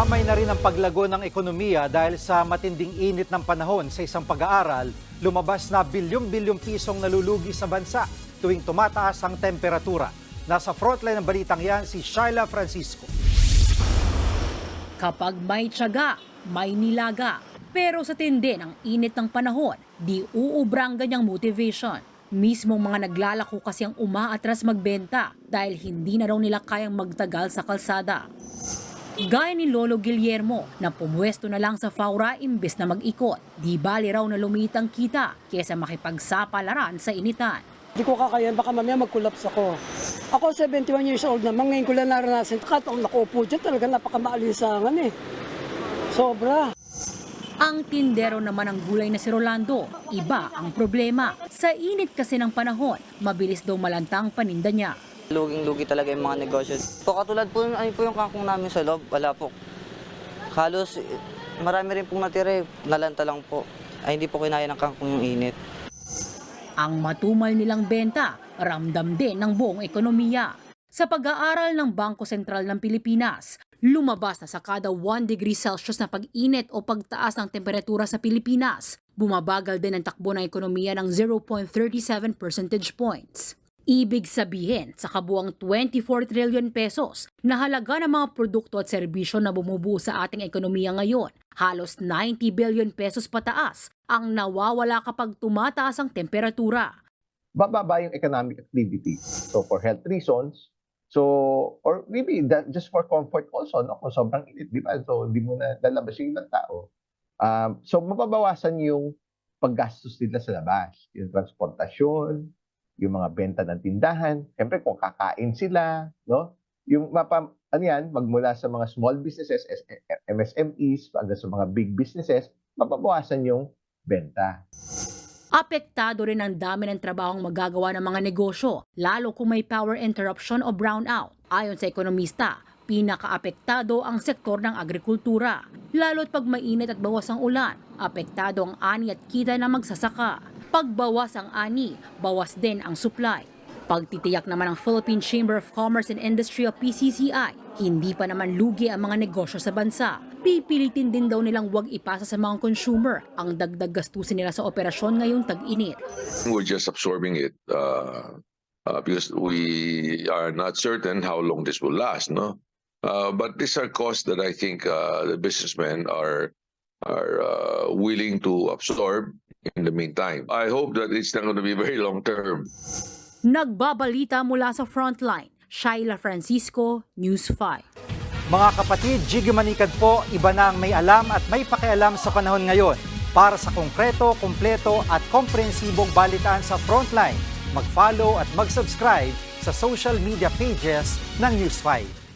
Damay na rin ang paglago ng ekonomiya dahil sa matinding init ng panahon sa isang pag-aaral, lumabas na bilyong-bilyong pisong nalulugi sa bansa tuwing tumataas ang temperatura. Nasa frontline ng balitang yan si Shyla Francisco. Kapag may tiyaga, may nilaga. Pero sa tindi ng init ng panahon, di uubrang ganyang motivation. Mismong mga naglalako kasi ang umaatras magbenta dahil hindi na raw nila kayang magtagal sa kalsada. Gaya ni Lolo Guillermo na pumwesto na lang sa Faura imbes na mag-ikot. Di bali raw na lumitang kita kesa makipagsapalaran sa initan. Hindi ko kakayan, baka mamaya mag-collapse ako. Ako 71 years old naman, ngayon ko lang naranasan. Kataong nakaupo dyan, talaga napakamaalisangan eh. Sobra. Ang tindero naman ng gulay na si Rolando, iba ang problema. Sa init kasi ng panahon, mabilis daw malantang paninda niya. Luging-lugi talaga yung mga negosyo. Po katulad po, ano po yung kangkong namin sa loob, wala po. Halos, marami rin pong natira eh. Nalanta lang po. Ay hindi po kinaya ng kangkong yung init. Ang matumal nilang benta, ramdam din ng buong ekonomiya. Sa pag-aaral ng Bangko Sentral ng Pilipinas, lumabas na sa kada 1 degree Celsius na pag-init o pagtaas ng temperatura sa Pilipinas, bumabagal din ang takbo ng ekonomiya ng 0.37 percentage points. Ibig sabihin, sa kabuang 24 trillion pesos na halaga ng mga produkto at serbisyo na bumubuo sa ating ekonomiya ngayon, halos 90 billion pesos pataas ang nawawala kapag tumataas ang temperatura. bababa yung economic activity. So for health reasons, so or maybe that just for comfort also, no? Kung sobrang init, di ba? So hindi mo na lalabas yung ibang tao. Um, so mababawasan yung paggastos nila sa labas, yung transportasyon, yung mga benta ng tindahan. Siyempre kung kakain sila, no? Yung mapa, ano yan, magmula sa mga small businesses, S- MSMEs, hanggang sa mga big businesses, mababawasan yung benta. Apektado rin ang dami ng trabahong magagawa ng mga negosyo, lalo kung may power interruption o brownout. Ayon sa ekonomista, pinakaapektado ang sektor ng agrikultura. Lalo't pag mainit at bawas ang ulan, apektado ang ani at kita ng magsasaka. Pag bawas ang ani, bawas din ang supply. Pagtitiyak naman ng Philippine Chamber of Commerce and Industry o PCCI, hindi pa naman lugi ang mga negosyo sa bansa. Pipilitin din daw nilang huwag ipasa sa mga consumer ang dagdag gastusin nila sa operasyon ngayong tag-init. we're just absorbing it uh, uh, because we are not certain how long this will last, no? Uh, but these are costs that I think uh, the businessmen are are uh, willing to absorb in the meantime. I hope that it's not going to be very long term. Nagbabalita mula sa Frontline, Shaila Francisco, News 5. Mga kapatid, Jiggy Manikad po, iba na ang may alam at may pakialam sa panahon ngayon. Para sa konkreto, kumpleto at komprehensibong balitaan sa Frontline, mag-follow at mag-subscribe sa social media pages ng News 5.